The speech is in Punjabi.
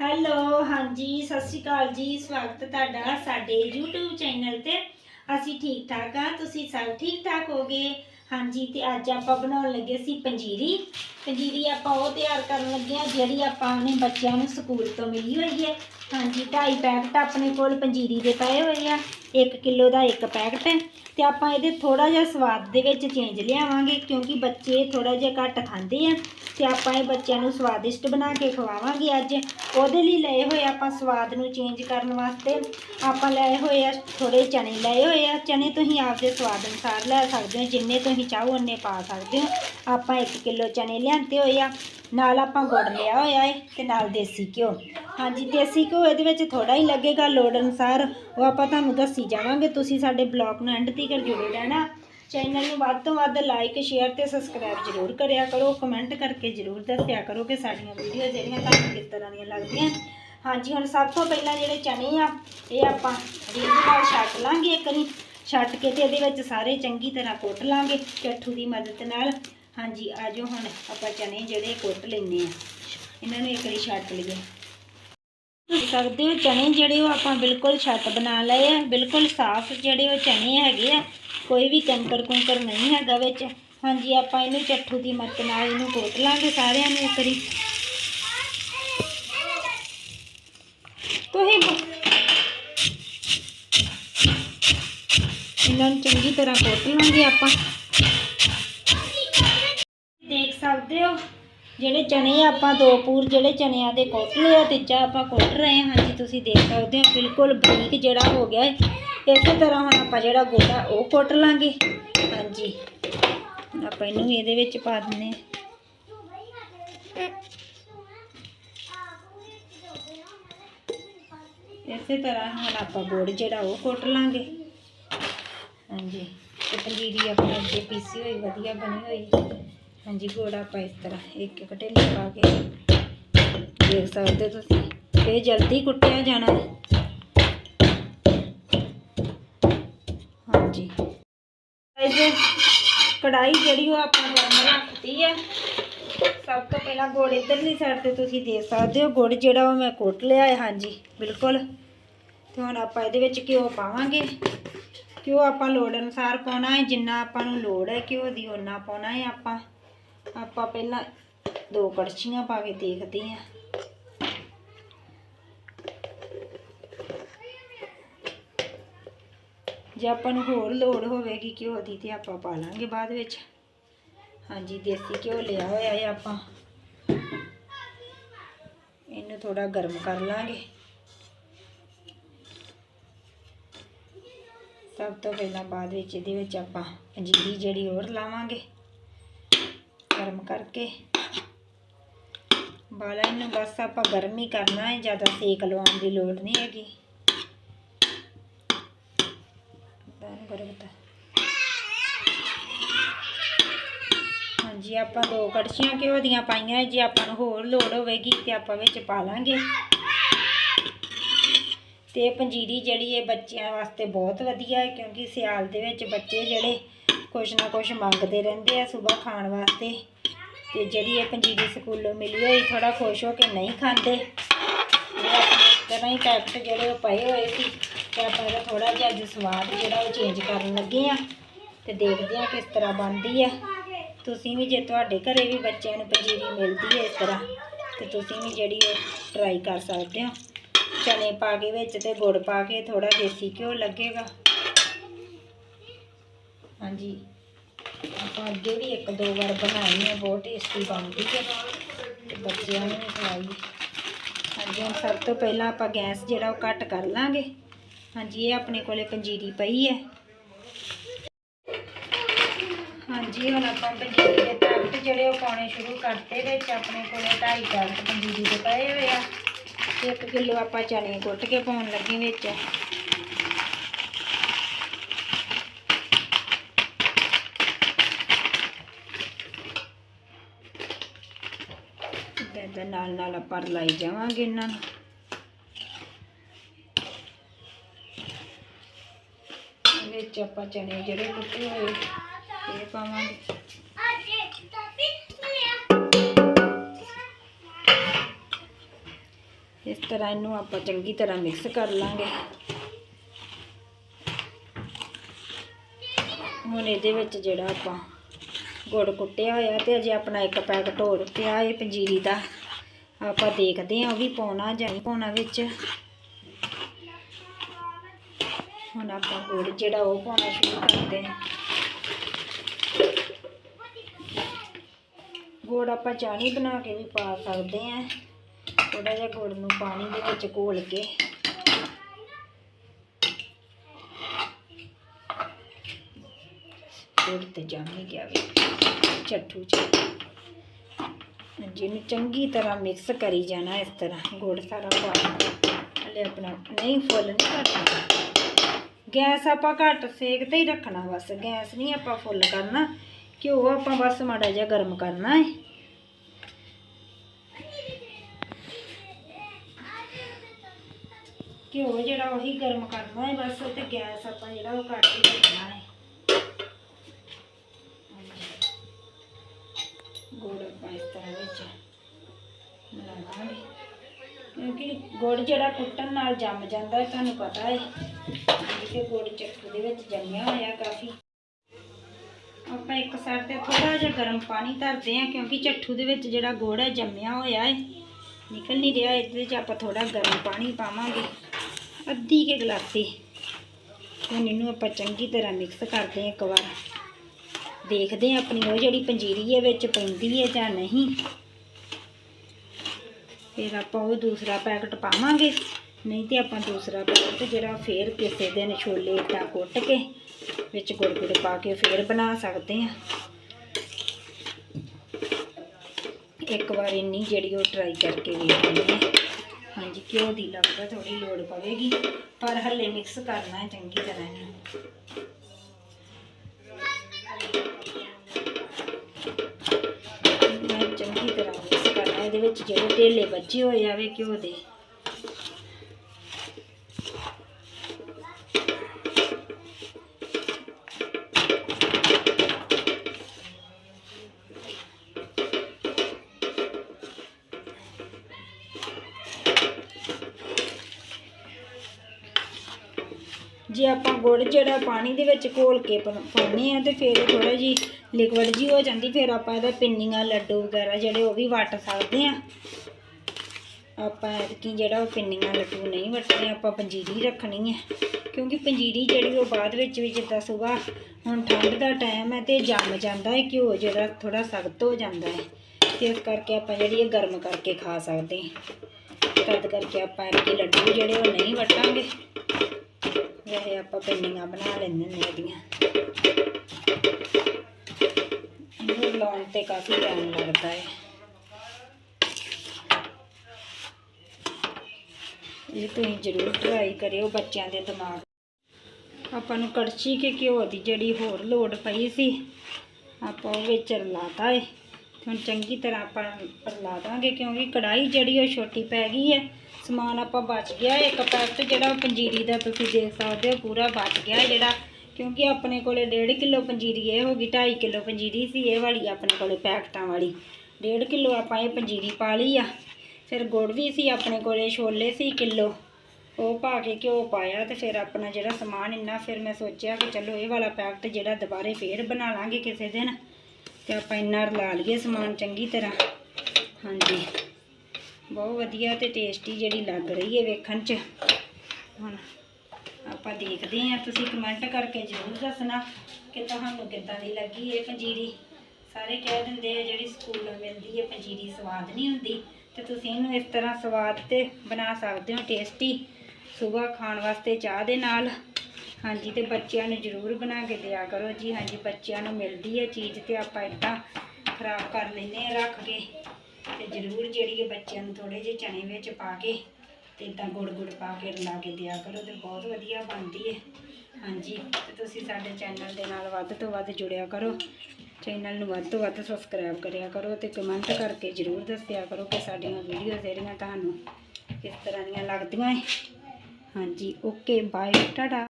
ਹੈਲੋ, ਹਾਂਜੀ, ਸਤਿ ਸ਼੍ਰੀ ਅਕਾਲ ਜੀ। ਸਵਾਗਤ ਤੁਹਾਡਾ ਸਾਡੇ YouTube ਚੈਨਲ ਤੇ। ਅਸੀਂ ਠੀਕ ਠਾਕ ਆ ਤੁਸੀਂ ਸਭ ਠੀਕ ਠਾਕ ਹੋਗੇ? ਹਾਂਜੀ, ਤੇ ਅੱਜ ਆਪਾਂ ਬਣਾਉਣ ਲੱਗੇ ਸੀ ਪੰਜੀਰੀ। ਪੰਜੀਰੀ ਆਪਾਂ ਉਹ ਤਿਆਰ ਕਰਨ ਲੱਗੇ ਆ ਜਿਹੜੀ ਆਪਾਂ ਨੇ ਬੱਚਿਆਂ ਨੂੰ ਸਕੂਲ ਤੋਂ ਮਿਲੀ ਹੋਈ ਹੈ। ਹਾਂਜੀ, ਢਾਈ ਪੈਕਟ ਆਪਣੇ ਕੋਲ ਪੰਜੀਰੀ ਦੇ ਪਏ ਹੋਏ ਆ। 1 ਕਿਲੋ ਦਾ ਇੱਕ ਪੈਕਟ ਹੈ ਤੇ ਆਪਾਂ ਇਹਦੇ ਥੋੜਾ ਜਿਹਾ ਸਵਾਦ ਦੇ ਵਿੱਚ ਚੇਂਜ ਲਿਆਵਾਂਗੇ ਕਿਉਂਕਿ ਬੱਚੇ ਥੋੜਾ ਜਿਹਾ ਘੱਟ ਖਾਂਦੇ ਆ ਤੇ ਆਪਾਂ ਇਹ ਬੱਚਿਆਂ ਨੂੰ ਸਵਾਦਿਸ਼ਟ ਬਣਾ ਕੇ ਖਵਾਵਾਂਗੇ ਅੱਜ। ਉਹਦੇ ਲਈ ਲਏ ਹੋਏ ਆਪਾਂ ਸਵਾਦ ਨੂੰ ਚੇਂਜ ਕਰਨ ਵਾਸਤੇ ਆਪਾਂ ਲਏ ਹੋਏ ਆ ਥੋੜੇ ਚਨੇ ਲਏ ਹੋਏ ਆ। ਚਨੇ ਤੁਸੀਂ ਆਪਦੇ ਸਵਾਦ ਅਨੁਸਾਰ ਲੈ ਸਕਦੇ ਹੋ, ਜਿੰਨੇ ਤੁਸੀਂ ਚਾਹੋ ਉਨੇ ਪਾ ਸਕਦੇ ਹੋ। ਆਪਾਂ 1 ਕਿਲੋ ਚਨੇ ਲਿਆਂਦੇ ਹੋਏ ਆ, ਨਾਲ ਆਪਾਂ ਗੁੜ ਲਿਆ ਹੋਇਆ ਏ ਤੇ ਨਾਲ ਦੇਸੀ ਘਿਓ। ਹਾਂਜੀ ਦੇਸੀ ਘਿਓ ਇਹਦੇ ਵਿੱਚ ਥੋੜਾ ਹੀ ਲੱਗੇਗਾ ਲੋੜ ਅਨੁਸਾਰ? ਉਹ ਆਪਾਂ ਤੁਹਾਨੂੰ ਦੱਸੀ ਜਾਵਾਂਗੇ। ਤੁਸੀਂ ਸਾਡੇ ਬਲੌਗ ਨੂੰ ਐਂਡ ਤੱਕ ਜੁੜੇ ਰਹਿਣਾ। ਚੈਨਲ ਨੂੰ ਵੱਧ ਤੋਂ ਵੱਧ ਲਾਈਕ ਸ਼ੇਅਰ ਤੇ ਸਬਸਕ੍ਰਾਈਬ ਜ਼ਰੂਰ ਕਰਿਆ ਕਰੋ। ਕਮੈਂਟ ਕਰਕੇ ਜ਼ਰੂਰ ਦੱਸਿਆ ਕਰੋ ਕਿ ਸਾਡੀਆਂ ਵੀਡੀਓ ਜਿਹੜੀਆਂ ਤੁਹਾਨੂੰ ਕਿਸ ਤਰ੍ਹਾਂ ਦੀਆਂ ਲੱਗਦੀਆਂ। ਹਾਂਜੀ, ਹੁਣ ਸਭ ਤੋਂ ਪਹਿਲਾਂ ਜਿਹੜੇ ਚਨੇ ਆ, ਇਹ ਆਪਾਂ ਰੀਝ ਨਾਲ ਛੱਟ ਲਾਂਗੇ ਇੱਕ ਵਾਰੀ। ਛੱਟ ਕੇ ਤੇ ਇਹਦੇ ਵਿੱਚ ਸਾਰੇ ਚੰਗੀ ਤਰ੍ਹਾਂ ਕੁੱਟ ਲਾਂਗੇ ਚੱਠੂ ਦੀ ਮਦਦ ਨਾਲ। ਹਾਂਜੀ, ਆਜੋ ਹੁਣ ਆਪਾਂ ਚਨੇ ਜਿਹੜੇ ਕੁੱਟ ਲੈਂਦੇ ਆ। ਇਹਨਾਂ ਨੂੰ ਇੱਕ ਵਾਰੀ ਛੱਟ ਲਈਏ। ਸਕਦੇ ਹੋ ਚਣੇ ਜਿਹੜੇ ਉਹ ਆਪਾਂ ਬਿਲਕੁਲ ਛੱਤ ਬਣਾ ਲਏ ਆ, ਬਿਲਕੁਲ ਸਾਫ਼ ਜਿਹੜੇ ਉਹ ਚਣੇ ਹੈਗੇ ਆ, ਕੋਈ ਵੀ ਕੰਕਰ ਕੁੰਕਰ ਨਹੀਂ ਹੈਗਾ ਵਿੱਚ। ਹਾਂਜੀ, ਆਪਾਂ ਇਹਨੂੰ ਚੱਠੂ ਦੀ ਮਦਦ ਨਾਲ ਇਹਨੂੰ ਕੋਟ ਲਾਂਗੇ ਸਾਰਿਆਂ ਨੂੰ ਇੱਕ ਵਾਰੀ। ਤੁਸੀਂ ਇਹਨਾਂ ਨੂੰ ਚੰਗੀ ਤਰ੍ਹਾਂ ਕੋਟ ਲਾਂਗੇ ਆਪਾਂ। ਜਿਹੜੇ ਚਨੇ ਆ, ਆਪਾਂ ਦੋ ਪੂਰ ਜਿਹੜੇ ਚਨਿਆਂ ਦੇ ਕੁੱਟ ਲਏ ਆ ਤੀਜਾ ਆਪਾਂ ਕੁੱਟ ਰਹੇ ਹਾਂ ਹਾਂਜੀ ਤੁਸੀਂ ਦੇਖ ਸਕਦੇ ਹੋ, ਬਿਲਕੁਲ ਬਰੀਕ ਜਿਹੜਾ ਹੋ ਗਿਆ ਹੈ ਇਸੇ ਤਰ੍ਹਾਂ ਹੁਣ ਆਪਾਂ ਜਿਹੜਾ ਗੋਲਾ ਉਹ ਕੁੱਟ ਲਾਂਗੇ। ਹਾਂਜੀ। ਆਪਾਂ ਇਹਨੂੰ ਇਹਦੇ ਵਿੱਚ ਪਾ ਦਿੰਨੇ ਇਸੇ ਤਰ੍ਹਾਂ ਹੁਣ ਆਪਾਂ ਗੁੜ ਜਿਹੜਾ ਉਹ ਕੁੱਟ ਲਾਂਗੇ। ਹਾਂਜੀ। ਤੇ ਪੰਜੀਰੀ ਆਪਣੀ ਅੱਗੇ ਪੀਸੀ ਹੋਈ, ਵਧੀਆ ਬਣੀ ਹੋਈ। ਹਾਂਜੀ, ਗੁੜ ਆਪਾਂ ਇਸ ਤਰ੍ਹਾਂ ਇੱਕ ਇੱਕ ਢੇਲੀ ਪਾ ਕੇ ਦੇਖ ਸਕਦੇ ਹੋ ਤੁਸੀਂ। ਇਹ ਜਲਦੀ ਕੁੱਟਿਆ ਜਾਣਾ। ਹਾਂਜੀ। ਇਹ ਕੜਾਈ ਜਿਹੜੀ ਉਹ ਆਪਾਂ ਗਰਮ ਰੱਖਤੀ ਹੈ ਸਭ ਤੋਂ ਪਹਿਲਾਂ ਗੁੜ ਇਧਰਲੀ ਸਾਈਡ ਤੇ ਤੁਸੀਂ ਦੇਖ ਸਕਦੇ ਹੋ। ਗੁੜ ਜਿਹੜਾ ਉਹ ਮੈਂ ਕੁੱਟ ਲਿਆ ਹੈ, ਹਾਂਜੀ, ਬਿਲਕੁਲ। ਤੇ ਹੁਣ ਆਪਾਂ ਇਹਦੇ ਵਿੱਚ ਘਿਓ ਪਾਵਾਂਗੇ। ਘਿਓ ਆਪਾਂ ਲੋੜ ਅਨੁਸਾਰ ਪਾਉਣਾ ਹੈ, ਜਿੰਨਾ ਆਪਾਂ ਨੂੰ ਲੋੜ ਹੈ ਘਿਓ ਦੀ, ਓਨਾ ਪਾਉਣਾ ਹੈ ਆਪਾਂ। ਆਪਾਂ ਪਹਿਲਾਂ ਦੋ ਕੜਛੀਆਂ ਪਾ ਕੇ ਦੇਖਦੇ ਹਾਂ। ਜੇ ਆਪਾਂ ਨੂੰ ਹੋਰ ਲੋੜ ਹੋਵੇਗੀ ਘਿਓ ਦੀ ਤੇ ਆਪਾਂ ਪਾ ਲਾਂਗੇ ਬਾਅਦ ਵਿੱਚ। ਹਾਂਜੀ, ਦੇਸੀ ਘਿਓ ਲਿਆ ਹੋਇਆ ਹੈ ਆਪਾਂ। ਇਹਨੂੰ ਥੋੜਾ ਗਰਮ ਕਰ ਲਾਂਗੇ। ਸਭ ਤੋਂ ਪਹਿਲਾਂ ਬਾਅਦ ਵਿੱਚ ਇਹਦੇ ਵਿੱਚ ਆਪਾਂ ਪੰਜੀਰੀ ਜਿਹੜੀ ਹੋਰ ਲਾਵਾਂਗੇ। ਗਰਮ ਕਰਕੇ। ਬਾਲਾ ਨੂੰ ਬਸ ਆਪਾਂ ਗਰਮ ਹੀ ਕਰਨਾ ਹੈ, ਜ਼ਿਆਦਾ ਸੇਕ ਲਵਾਉਣ ਦੀ ਲੋੜ ਨਹੀਂ ਹੈਗੀ। ਗਰਮ ਕਰਤਾ ਹਾਂਜੀ, ਆਪਾਂ ਦੋ ਕੜਛੀਆਂ ਘਿਓ ਦੀਆਂ ਪਾਈਆਂ ਜੇ ਆਪਾਂ ਨੂੰ ਹੋਰ ਲੋੜ ਹੋਵੇਗੀ ਤੇ ਆਪਾਂ ਵਿੱਚ ਪਾ ਲਾਂਗੇ। ਤੇ ਪੰਜੀਰੀ ਜਿਹੜੀ ਹੈ ਬੱਚਿਆਂ ਵਾਸਤੇ ਬਹੁਤ ਵਧੀਆ ਹੈ, ਕਿਉਂਕਿ ਸਿਆਲ ਦੇ ਵਿੱਚ ਬੱਚੇ ਜਿਹੜੇ ਕੁਛ ਨਾ ਕੁਛ ਮੰਗਦੇ ਰਹਿੰਦੇ ਆ ਸਵੇਰ ਖਾਣ ਵਾਸਤੇ। ਤੇ ਜਿਹੜੀ ਇਹ ਪੰਜੀਰੀ ਸਕੂਲੋਂ ਮਿਲੀ ਹੋਈ ਥੋੜਾ ਖੁਸ਼ ਹੋ ਕੇ ਨਹੀਂ ਖਾਂਦੇ। ਇਸ ਤਰ੍ਹਾਂ ਹੀ ਪੈਕਟ ਜਿਹੜੇ ਉਹ ਪਏ ਹੋਏ ਸੀ ਤੇ ਆਪਾਂ ਇਹਦਾ ਥੋੜਾ ਜਿਹਾ ਅੱਜ ਸਵਾਦ ਜਿਹੜਾ ਉਹ ਚੇਂਜ ਕਰਨ ਲੱਗੇ ਆ ਤੇ ਦੇਖਦੇ ਆ ਕਿਸ ਤਰ੍ਹਾਂ ਬਣਦੀ ਹੈ। ਤੁਸੀਂ ਵੀ ਜੇ ਤੁਹਾਡੇ ਘਰੇ ਵੀ ਬੱਚਿਆਂ ਨੂੰ ਪੰਜੀਰੀ ਮਿਲਦੀ ਹੈ ਇਸ ਤਰ੍ਹਾਂ, ਤੇ ਤੁਸੀਂ ਵੀ ਜਿਹੜੀ ਉਹ ਟਰਾਈ ਕਰ ਸਕਦੇ ਹੋ। ਚਨੇ ਪਾ ਕੇ ਵਿੱਚ ਤੇ ਗੁੜ ਪਾ ਕੇ ਥੋੜਾ ਦੇਸੀ ਘਿਓ ਲੱਗੇਗਾ। ਹਾਂਜੀ। ਆਪਾਂ ਅੱਗੇ ਵੀ ਇੱਕ ਦੋ ਵਾਰ ਬਣਾਈ ਹੈ ਬਹੁਤ ਟੇਸਟੀ ਬਣਦੀ ਹੈ ਤੇ ਬੱਚਿਆਂ ਨੂੰ ਖਵਾਈ। ਹਾਂਜੀ ਸਭ ਤੋਂ ਪਹਿਲਾਂ ਆਪਾਂ ਗੈਸ ਜਿਹੜਾ ਉਹ ਘੱਟ ਕਰ ਲਾਂਗੇ। ਹਾਂਜੀ, ਇਹ ਆਪਣੇ ਕੋਲੇ ਪੰਜੀਰੀ ਪਈ ਹੈ ਹਾਂਜੀ, ਹੁਣ ਆਪਾਂ ਪੰਜੀਰੀ ਦੇ ਪੈਕਟ ਜਿਹੜੇ ਉਹ ਪਾਉਣੇ ਸ਼ੁਰੂ ਕਰਤੇ, ਵਿੱਚ ਆਪਣੇ ਕੋਲੇ 2.5 ਪੈਕਟ ਪੰਜੀਰੀ ਦੇ ਪਏ ਹੋਏ ਆ। ਤੇ 1 ਕਿਲੋ ਆਪਾਂ ਚਨੇ ਕੁੱਟ ਕੇ ਪਾਉਣ ਲੱਗੇ ਵਿੱਚ। ਇਹਦੇ ਨਾਲ ਨਾਲ ਆਪਾਂ ਰਲਾਈ ਜਾਵਾਂਗੇ ਇਹਨਾਂ ਨੂੰ। ਵਿੱਚ ਆਪਾਂ ਚਨੇ ਜਿਹੜੇ ਕੁੱਟੇ ਹੋਏ, ਇਹ ਪਾਵਾਂਗੇ। ਇਸ ਤਰ੍ਹਾਂ ਇਹਨੂੰ ਆਪਾਂ ਚੰਗੀ ਤਰ੍ਹਾਂ ਮਿਕਸ ਕਰ ਲਾਂਗੇ। ਹੁਣ ਇਹਦੇ ਵਿੱਚ ਜਿਹੜਾ ਆਪਾਂ ਗੁੜ ਕੁੱਟਿਆ ਹੋਇਆ ਤੇ ਅਜੇ ਆਪਣਾ ਇੱਕ ਪੈਕਟ ਹੋਰ ਪਿਆ ਇਹ ਪੰਜੀਰੀ ਦਾ। ਆਪਾਂ ਦੇਖਦੇ ਹਾਂ ਉਹ ਵੀ ਪਾਉਣਾ ਜਾਂ ਨਹੀਂ ਪਾਉਣਾ ਵਿੱਚ। ਹੁਣ ਆਪਾਂ ਗੁੜ ਜਿਹੜਾ ਉਹ ਪਾਉਣਾ ਸ਼ੁਰੂ ਕਰਦੇ ਹਾਂ। ਗੁੜ ਆਪਾਂ ਚਾਹਣੀ ਬਣਾ ਕੇ ਵੀ ਪਾ ਸਕਦੇ ਹਾਂ। ਥੋੜਾ ਜਿਹਾ ਗੁੜ ਨੂੰ ਪਾਣੀ ਦੇ ਵਿੱਚ ਘੋਲ ਕੇ। ਗੁੜ ਤੇ ਜਾਮੀ ਗਿਆ ਵੀ ਚੱਠੂ ਚ ਜਿਹਨੂੰ ਚੰਗੀ ਤਰ੍ਹਾਂ ਮਿਕਸ ਕਰੀ ਜਾਣਾ ਇਸ ਤਰ੍ਹਾਂ, ਗੁੜ ਸਾਰਾ ਪਾ ਹਲੇ ਆਪਣਾ ਨਹੀਂ, ਫੁੱਲ ਨਹੀਂ ਕਰਨਾ ਗੈਸ ਆਪਾਂ ਘੱਟ ਸੇਕ ਤੇ ਹੀ ਰੱਖਣਾ ਬਸ। ਗੈਸ ਨਹੀਂ ਆਪਾਂ ਫੁੱਲ ਕਰਨਾ। ਘਿਓ ਆਪਾਂ ਬਸ ਮਾੜਾ ਜਿਹਾ ਗਰਮ ਕਰਨਾ ਹੈ ਘਿਓ ਜਿਹੜਾ ਉਹੀ ਗਰਮ ਕਰਨਾ ਹੈ ਬਸ, ਤੇ ਗੈਸ ਆਪਾਂ ਜਿਹੜਾ ਉਹ ਘੱਟ ਹੀ ਰੱਖਣਾ ਹੈ ਗੁੜ ਆਪਾਂ ਇਸ ਤਰ੍ਹਾਂ ਵਿੱਚ ਮਿਲਾਵਾਂਗੇ ਕਿਉਂਕਿ ਗੁੜ ਜਿਹੜਾ ਕੁੱਟਣ ਨਾਲ ਜੰਮ ਜਾਂਦਾ ਹੈ, ਤੁਹਾਨੂੰ ਪਤਾ ਹੈ। ਤੇ ਗੁੜ ਚੱਕੂ ਦੇ ਵਿੱਚ ਜੰਮਿਆ ਹੋਇਆ ਕਾਫੀ। ਆਪਾਂ ਇੱਕ ਸਾਈਡ ਤੇ ਥੋੜਾ ਜਿਹਾ ਗਰਮ ਪਾਣੀ ਧਰਦੇ ਹਾਂ, ਕਿਉਂਕਿ ਚੱਠੂ ਦੇ ਵਿੱਚ ਜਿਹੜਾ ਗੁੜ ਹੈ, ਜੰਮਿਆ ਹੋਇਆ ਹੈ। ਨਿਕਲ ਨਹੀਂ ਰਿਹਾ, ਇਹਦੇ ਵਿੱਚ ਆਪਾਂ ਥੋੜਾ ਗਰਮ ਪਾਣੀ ਪਾਵਾਂਗੇ। ਅੱਧੀ ਕੇ ਗਲਾਸੀ। ਹੁਣ ਇਹਨੂੰ ਆਪਾਂ ਚੰਗੀ ਤਰ੍ਹਾਂ ਮਿਕਸ ਕਰਦੇ ਹਾਂ ਇੱਕ ਵਾਰ। ਦੇਖਦੇ ਹਾਂ ਆਪਣੀ ਉਹ ਜਿਹੜੀ ਪੰਜੀਰੀ ਹੈ, ਵਿੱਚ ਪੈਂਦੀ ਹੈ ਜਾਂ ਨਹੀਂ। ਫਿਰ ਆਪਾਂ ਉਹ ਦੂਸਰਾ ਪੈਕਟ ਪਾਵਾਂਗੇ। ਨਹੀਂ ਤੇ ਆਪਾਂ ਦੂਸਰਾ ਪੈਕਟ ਜਿਹੜਾ ਫੇਰ ਕਿਸੇ ਦਿਨ ਛੋਲੇ ਇੱਦਾਂ ਕੁੱਟ ਕੇ ਵਿੱਚ ਗੁੜ ਗੁੜ ਪਾ ਕੇ ਫੇਰ ਬਣਾ ਸਕਦੇ ਹਾਂ। ਇੱਕ ਵਾਰ ਇੰਨੀ ਜਿਹੜੀ ਉਹ ਟਰਾਈ ਕਰਕੇ ਵੇਖ ਲੈਂਦੇ ਹਾਂ। ਹਾਂਜੀ, ਘਿਓ ਦੀ ਲੱਗਦਾ ਥੋੜੀ ਲੋੜ ਪਵੇਗੀ, ਪਰ ਹੱਲੇ ਮਿਕਸ ਕਰਨਾ ਚੰਗੀ ਤਰ੍ਹਾਂ ਇਹਨੂੰ। ਜਿਹੜੇ ਢੇਲੇ ਬੱਜੇ ਹੋਏ ਆਵੇ ਘਿਓ ਦੇ ਜੇ ਆਪਾਂ ਗੁੜ ਜਿਹੜਾ ਪਾਣੀ ਦੇ ਵਿੱਚ ਘੋਲ ਕੇ ਪਾ- ਪਾਉਂਦੇ ਆ ਤੇ ਫਿਰ ਥੋੜਾ ਜੀ ਲਿਕਵਿਡ ਜੀ ਹੋ ਜਾਂਦੀ, ਫਿਰ ਆਪਾਂ ਇਹਦਾ ਪਿੰਨੀਆਂ, ਲੱਡੂ ਵਗੈਰਾ ਜਿਹੜੇ ਉਹ ਵੀ ਵਟ ਸਕਦੇ ਆ ਆਪਾਂ ਐਤਕੀ ਜਿਹੜਾ ਉਹ ਪਿੰਨੀਆਂ, ਲੱਡੂ ਨਹੀਂ ਵਟਣੇ, ਆਪਾਂ ਪੰਜੀਰੀ ਰੱਖਣੀ ਹੈ। ਕਿਉਂਕਿ ਪੰਜੀਰੀ ਜਿਹੜੀ ਉਹ ਬਾਅਦ ਵਿੱਚ ਵੀ ਜਿੱਦਾਂ ਸੁਬਾਹ ਹੁਣ ਠੰਡ ਦਾ ਟਾਈਮ ਹੈ ਤੇ ਜੰਮ ਜਾਂਦਾ ਹੈ, ਘਿਓ ਜਿਹੜਾ ਥੋੜਾ ਸਖਤ ਹੋ ਜਾਂਦਾ ਹੈ। ਤੇ ਇਸ ਕਰਕੇ ਆਪਾਂ ਜਿਹੜੀ ਇਹ ਗਰਮ ਕਰਕੇ ਖਾ ਸਕਦੇ ਹਾਂ। ਤਦ ਕਰਕੇ ਆਪਾਂ ਐਤਕੀ ਲੱਡੂ ਜਿਹੜੇ ਉਹ ਨਹੀਂ ਵਟਾਂਗੇ। ਵੈਸੇ ਆਪਾਂ ਪਿੰਨੀਆਂ ਬਣਾ ਲੈਂਦੇ ਨੇ ਇਹਦੀਆਂ। ਇਹਨੂੰ ਲਾਉਣ ਤੇ ਕਾਫੀ ਟਾਈਮ ਲੱਗਦਾ ਹੈ। ਇਹ ਤੁਸੀਂ ਜ਼ਰੂਰ ਟਰਾਈ ਕਰਿਓ ਬੱਚਿਆਂ ਦੇ ਦਿਮਾਗ। ਆਪਾਂ ਨੂੰ ਕੜਛੀ ਕੇ ਘਿਓ ਦੀ ਜਿਹੜੀ ਹੋਰ ਲੋੜ ਪਈ ਸੀ, ਆਪਾਂ ਉਹ ਵਿੱਚ ਰਲਾਤਾ ਏ। ਹੁਣ ਚੰਗੀ ਤਰ੍ਹਾਂ ਆਪਾਂ ਰਲਾ ਦਾਂਗੇ ਕਿਉਂਕਿ ਕੜਾਈ ਜਿਹੜੀ ਉਹ ਛੋਟੀ ਪੈ ਗਈ ਹੈ। ਸਮਾਨ ਆਪਾਂ ਬਚ ਗਿਆ ਹੈ। ਇੱਕ ਪੈਕਟ ਜਿਹੜਾ ਪੰਜੀਰੀ ਦਾ ਤੁਸੀਂ ਦੇਖ ਸਕਦੇ ਹੋ, ਪੂਰਾ ਬਚ ਗਿਆ ਜਿਹੜਾ। ਕਿਉਂਕਿ ਆਪਣੇ ਕੋਲੇ 1.5 ਕਿਲੋ ਪੰਜੀਰੀ ਇਹ ਹੋ ਗਈ 2.5 ਕਿਲੋ ਪੰਜੀਰੀ ਸੀ, ਇਹ ਵਾਲੀ ਆਪਣੇ ਕੋਲੇ ਪੈਕਟਾਂ ਵਾਲੀ। 1.5 ਕਿਲੋ ਆਪਾਂ ਇਹ ਪੰਜੀਰੀ ਪਾ ਲਈ ਆ। ਫਿਰ ਗੁੜ ਵੀ ਸੀ ਆਪਣੇ ਕੋਲੇ, ਛੋਲੇ ਸੀ ਕਿਲੋ। ਉਹ ਪਾ ਕੇ ਘਿਓ ਪਾਇਆ ਤੇ ਫਿਰ ਆਪਣਾ ਜਿਹੜਾ ਸਮਾਨ ਇੰਨਾ, ਫਿਰ ਮੈਂ ਸੋਚਿਆ ਕਿ ਚਲੋ ਇਹ ਵਾਲਾ ਪੈਕਟ ਜਿਹੜਾ ਦੁਬਾਰੇ ਫੇਰ ਬਣਾ ਲਾਂਗੇ ਕਿਸੇ ਦਿਨ। ਤੇ ਆਪਾਂ ਇੰਨਾ ਰਲਾ ਲਈਏ ਸਮਾਨ ਚੰਗੀ ਤਰ੍ਹਾਂ। ਹਾਂਜੀ। ਬਹੁਤ ਵਧੀਆ ਤੇ ਟੇਸਟੀ ਜਿਹੜੀ ਲੱਗ ਰਹੀ ਹੈ ਵੇਖਣ 'ਚ। ਹੁਣ ਆਪਾਂ ਦੇਖਦੇ ਹਾਂ। ਤੁਸੀਂ ਕਮੈਂਟ ਕਰਕੇ ਜ਼ਰੂਰ ਦੱਸਣਾ ਕਿ ਤੁਹਾਨੂੰ ਕਿੱਦਾਂ ਦੀ ਲੱਗੀ ਇਹ ਪੰਜੀਰੀ। ਸਾਰੇ ਕਹਿ ਦਿੰਦੇ ਆ, ਜਿਹੜੀ ਸਕੂਲੋਂ ਮਿਲਦੀ ਹੈ ਪੰਜੀਰੀ ਸਵਾਦ ਨਹੀਂ ਹੁੰਦੀ। ਤੇ ਤੁਸੀਂ ਇਹਨੂੰ ਇਸ ਤਰ੍ਹਾਂ ਸਵਾਦ ਤੇ ਬਣਾ ਸਕਦੇ ਹੋ ਟੇਸਟੀ ਸਵੇਰ ਖਾਣ ਵਾਸਤੇ ਚਾਹ ਦੇ ਨਾਲ। ਹਾਂਜੀ, ਤੇ ਬੱਚਿਆਂ ਨੂੰ ਜ਼ਰੂਰ ਬਣਾ ਕੇ ਦਿਆ ਕਰੋ ਜੀ। ਹਾਂਜੀ, ਬੱਚਿਆਂ ਨੂੰ ਮਿਲਦੀ ਹੈ ਚੀਜ਼ ਤੇ ਆਪਾਂ ਇਦਾਂ ਖਰਾਬ ਕਰ ਲੈਂਦੇ ਆ ਰੱਖ ਕੇ। ਤੇ ਜ਼ਰੂਰ ਜਿਹੜੀ ਹੈ ਬੱਚਿਆਂ ਨੂੰ ਥੋੜੇ ਜਿਹੇ ਚਣੇ ਵਿੱਚ ਪਾ ਕੇ ਤੇ ਇਦਾਂ ਗੁੜ ਗੁੜ ਪਾ ਕੇ ਰਲਾ ਕੇ ਦਿਆ ਕਰੋ ਤੇ ਬਹੁਤ ਵਧੀਆ ਬਣਦੀ ਹੈ ਹਾਂਜੀ, ਤੇ ਤੁਸੀਂ ਸਾਡੇ ਚੈਨਲ ਦੇ ਨਾਲ ਵੱਧ ਤੋਂ ਵੱਧ ਜੁੜਿਆ ਕਰੋ। ਚੈਨਲ ਨੂੰ ਵੱਧ ਤੋਂ ਵੱਧ ਸਬਸਕ੍ਰਾਈਬ ਕਰਿਆ ਕਰੋ ਤੇ ਕਮੈਂਟ ਕਰਕੇ ਜ਼ਰੂਰ ਦੱਸਿਆ ਕਰੋ ਕਿ ਸਾਡੀਆਂ ਵੀਡੀਓ ਜਿਹੜੀਆਂ ਤੁਹਾਨੂੰ ਕਿਸ ਤਰ੍ਹਾਂ ਦੀਆਂ ਲੱਗਦੀਆਂ ਹੈ ਹਾਂਜੀ, ਓਕੇ, ਬਾਏ, ਟਾਟਾ।